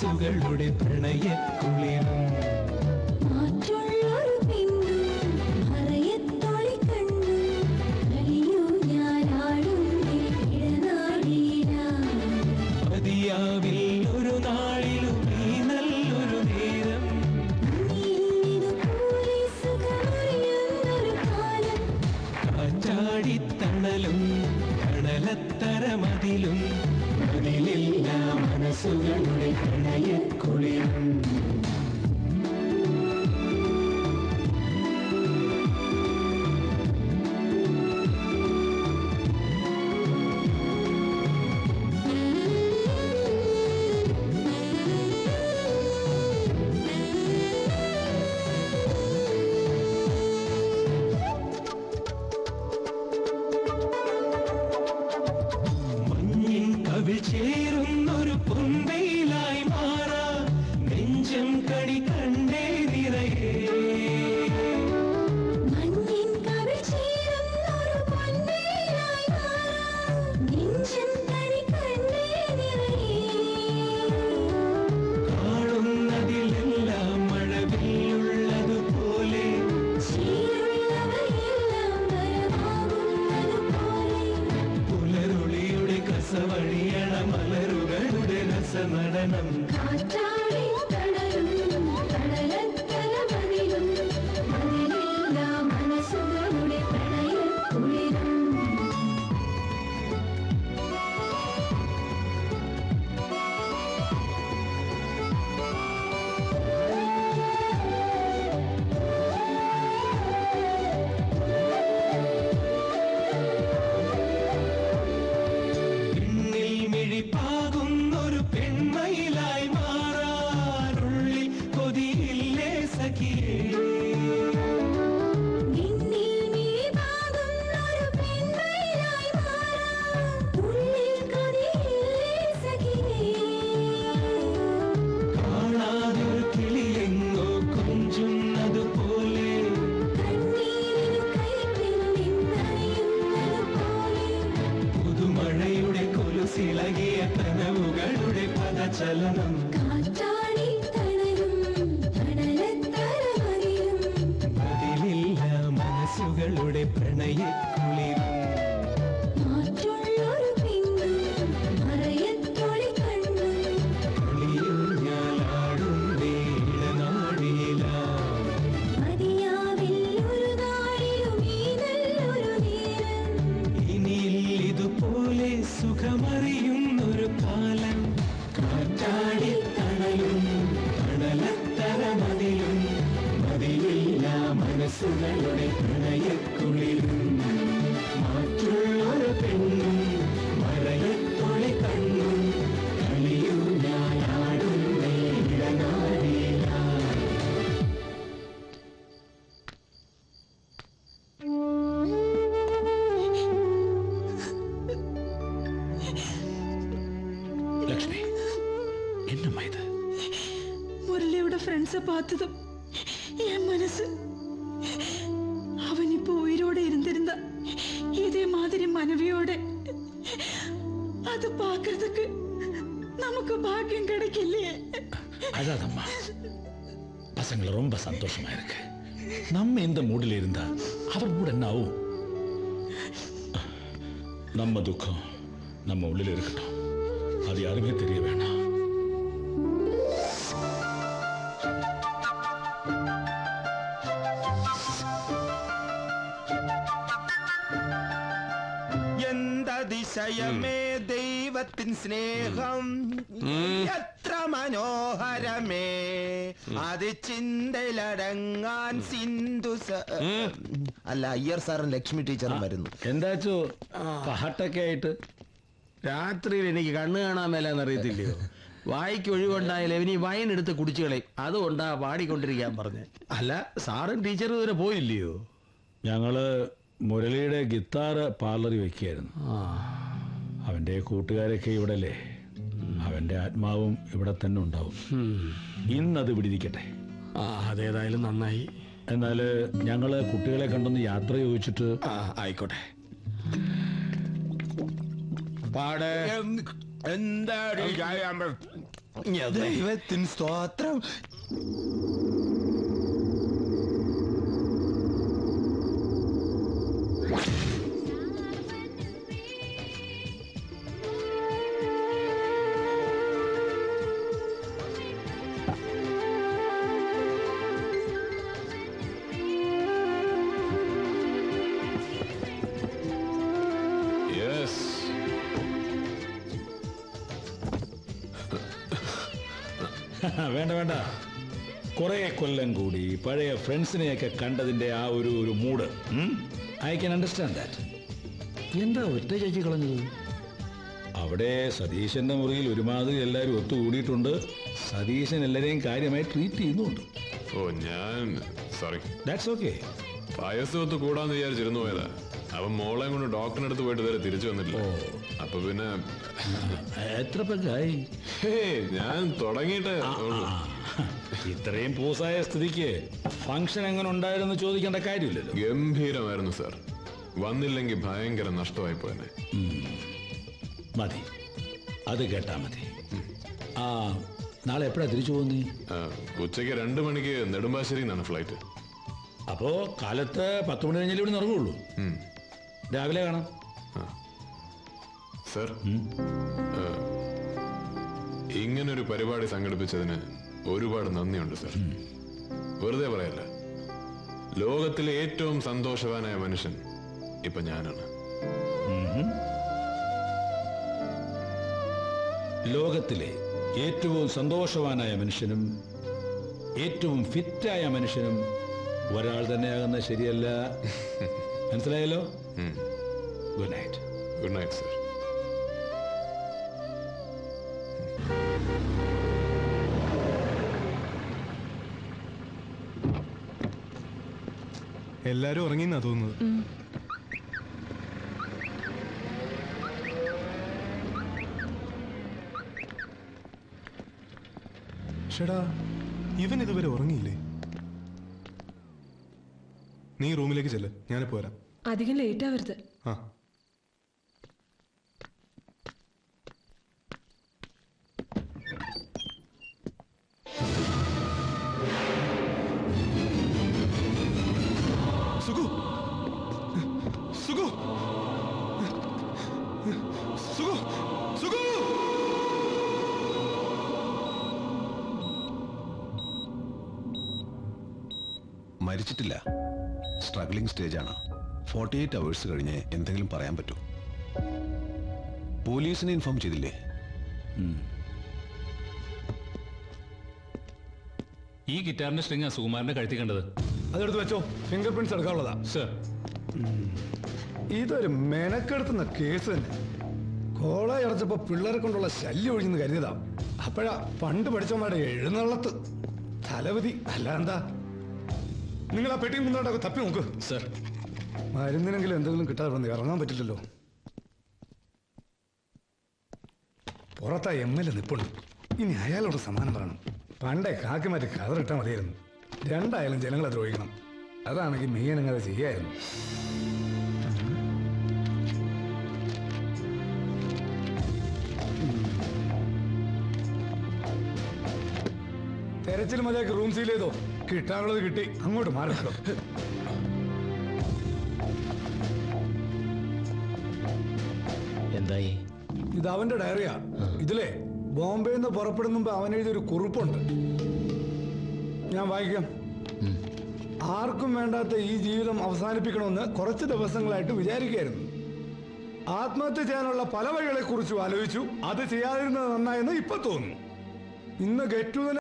മനസ്സുകളുടെ പ്രണയക്കുളിരും. ഒരു നാളിലും ഈ നല്ലൊരു നേരം. കാറ്റാടിത്തണലും മനസ്സുകളുടെ പ്രണയക്കുളിരും മഞ്ഞിൻ çelenem Kaçar அரசுகளுடைய பிணையக்குளிரும் மாற்றுள்ளொரு பெண்ணும் மறையத்தொழி கண்ணும் கலியும் நாயாடும் இடநாடேயா லக்ஷ்மி என்னம்மா இது? முரளியோட பார்த்ததும் என் மனசு மனைவியோட. அது பாக்குறதுக்கு நமக்கு பாக்கியம் கிடைக்கலையே. அதாதம்மா. பசங்களை ரொம்ப சந்தோஷமா இருக்கு. நம்ம எந்த மூடில் இருந்தா அவர் மூட என்ன ஆகும் நம்ம துக்கம் நம்ம உள்ளில் இருக்கட்டும். அது யாருமே தெரிய வேணாம். എന്തതിശയമേ ദൈവത്തിൻ സ്നേഹം എത്ര മനോഹരമേ. അത് ചിന്തയിലടങ്ങാൻ സിന്ധു സ- അല്ല അയ്യർ സാറും ലക്ഷ്മി ടീച്ചറും വരുന്നു. എന്താച്ചോ പാട്ടൊക്കെ ആയിട്ട്. രാത്രിയിൽ എനിക്ക് കണ്ണ് കാണാൻ മേലെന്ന് അറിയത്തില്ലയോ? വായിക്ക് ഒഴിവുണ്ടായാലും ഇവനി വൈൻ എടുത്ത് കുടിച്ചുകളെ കളയും. അതുകൊണ്ടാ പാടിക്കൊണ്ടിരിക്കാൻ പറഞ്ഞ്. അല്ല സാറും ടീച്ചറും ഇതുവരെ പോയില്ലയോ? ഞങ്ങൾ മുരളിയുടെ ഗിത്താറ് പാർലറിൽ വെക്കുകയായിരുന്നു. അവന്റെ കൂട്ടുകാരൊക്കെ ഇവിടെ അല്ലേ അവന്റെ ആത്മാവും ഇവിടെ തന്നെ ഉണ്ടാവും. ഇന്നത് അത് ഇരിക്കട്ടെ ആ അതേതായാലും നന്നായി. എന്നാൽ ഞങ്ങൾ കുട്ടികളെ കണ്ടൊന്ന് യാത്ര ചോദിച്ചിട്ട് ആ ആയിക്കോട്ടെ. പാടെ. എന്താണ് ദൈവത്തിന് സ്തോത്രം. വേണ്ട വേണ്ട. കുറെ കൊല്ലം കൂടി പഴയ ഫ്രണ്ട്സിനെയൊക്കെ കണ്ടതിന്റെ ആ ഒരു ഒരു mood. I can understand that എന്താ ഒറ്റ ചേച്ചി കളഞ്ഞത്? അവിടെ സതീശന്റെ മുറിയിൽ ഒരുമാതിരി എല്ലാവരും ഒത്തുകൂടിയിട്ടുണ്ട്. സതീശൻ എല്ലാരെയും കാര്യമായി ട്രീറ്റ് ചെയ്യുന്നുണ്ട്. ഓ ഞാൻ സോറി ദാറ്റ്സ് ഓക്കെ പായസത്ത് കൂടാന്ന് വിചാരിച്ചിരുന്നു പോയതാ. അവൻ മോളെ കൊണ്ട് ഡോക്ടറിന്റെ അടുത്ത് പോയിട്ട് വരെ തിരിച്ചു വന്നില്ല അപ്പൊ പിന്നെ എത്ര പേക്കായി ഞാൻ തുടങ്ങിയിട്ട്. ഇത്രയും പൂസായ സ്ഥിതിക്ക് ഫംഗ്ഷൻ എങ്ങനെ ഉണ്ടായിരുന്നു ചോദിക്കേണ്ട കാര്യമില്ലല്ലോ. ഗംഭീരമായിരുന്നു സർ വന്നില്ലെങ്കിൽ ഭയങ്കര നഷ്ടമായി പോയെന്നെ മതി. അത് കേട്ടാ മതി. ആ നാളെ എപ്പോഴാ തിരിച്ചു പോകുന്നേ? ഉച്ചയ്ക്ക് രണ്ട് മണിക്ക് നെടുമ്പാശ്ശേരി നിന്നാണ് ഫ്ലൈറ്റ് അപ്പോ കാലത്ത് പത്ത് മണി കഴിഞ്ഞാലും ഇവിടെ ഇറങ്ങുള്ളൂ രാവിലെ കാണാം. സർ ഇങ്ങനൊരു പരിപാടി സംഘടിപ്പിച്ചതിന് ഒരുപാട് നന്ദിയുണ്ട് സർ. വെറുതെ പറയല്ല. ലോകത്തിലെ ഏറ്റവും സന്തോഷവാനായ മനുഷ്യൻ ഇപ്പൊ ഞാനാണ്. ലോകത്തിലെ ഏറ്റവും സന്തോഷവാനായ മനുഷ്യനും ഏറ്റവും ഫിറ്റായ മനുഷ്യനും ഒരാൾ തന്നെയാകുന്നത് ശരിയല്ല. മനസ്സിലായല്ലോ? Good night good night sir എല്ലാരും ഉറങ്ങിന്നാ തോന്നുന്നത്. ഷെടാ ഇവൻ ഇതുവരെ ഉറങ്ങിയില്ലേ? നീ റൂമിലേക്ക് ചെല്ല്. ഞാനിപ്പോ വരാം. അധികം ലേറ്റ് ആവരുത് ആ. സുഖു. സുഖു. സുഖു. സുഖു. മരിച്ചിട്ടില്ല. സ്ട്രഗ്ലിംഗ് സ്റ്റേജാണ്. ഫോർട്ടി എയ്റ്റ് അവേഴ്സ് കഴിഞ്ഞ് എന്തെങ്കിലും പറയാൻ പറ്റൂ. പോലീസിനെ ഇൻഫോം ചെയ്തില്ലേ? ഈ ഗിറ്റാറിന്റെ സ്ട്രിങ് സുകുമാരന്റെ കഴുത്തി കണ്ടത്? അതെടുത്ത് വെച്ചോ. ഫിംഗർ പ്രിന്റ്സ് എടുക്കാനുള്ളതാ സർ ഇതൊരു മെനക്കെടുത്തുന്ന കേസ് തന്നെ. കോളേജ് അടച്ചപ്പോ പിള്ളേരെ കൊണ്ടുള്ള ശല്യം ഒഴിഞ്ഞെന്ന് കരുതിയതാ. അപ്പോഴാ പണ്ട് പഠിച്ചവന്മാരുടെ എഴുന്നള്ളത്ത്. തലവതി അല്ല എന്താ നിങ്ങൾ ആ പെട്ടിയും കുന്നോട്ടൊക്കെ തപ്പി നോക്ക്. സർ. മരുന്നിനെങ്കിലും എന്തെങ്കിലും കിട്ടാതെ ഇറങ്ങാൻ പറ്റില്ലല്ലോ. പുറത്താ എം എൽ എ നിപ്പുണ്ട്. ഇനി അയാളോട് സമാനം പറയണം. പണ്ടേ കാക്കി മാറ്റി കതറിട്ടാൽ മതിയായിരുന്നു. രണ്ടായാലും ജനങ്ങളെ ദ്രോഹിക്കണം. അതാണെങ്കിൽ മെയ്യനങ്ങനെ ചെയ്യായിരുന്നു. തെരച്ചിൽ മതിയാക്കി റൂം സീൽ ചെയ്തോ? കിട്ടാനുള്ളത് കിട്ടി. അങ്ങോട്ട് മാറിക്കോ എന്തായി? ഇത് അവന്റെ ഡയറിയാ. ഇതിലേ ബോംബെ നിന്ന് പുറപ്പെടുന്ന മുമ്പ് അവൻ എഴുതിയൊരു കുറിപ്പുണ്ട്. ഞാൻ വായിക്കാം. ആർക്കും വേണ്ടാത്ത ഈ ജീവിതം അവസാനിപ്പിക്കണമെന്ന് കുറച്ച് ദിവസങ്ങളായിട്ട് വിചാരിക്കുകയായിരുന്നു. ആത്മഹത്യ ചെയ്യാനുള്ള പല വഴികളെ കുറിച്ചും ആലോചിച്ചു. അത് ചെയ്യാതിരുന്നത് നന്നായെന്ന് ഇപ്പൊ തോന്നുന്നു. ഇന്ന് ഗെറ്റ്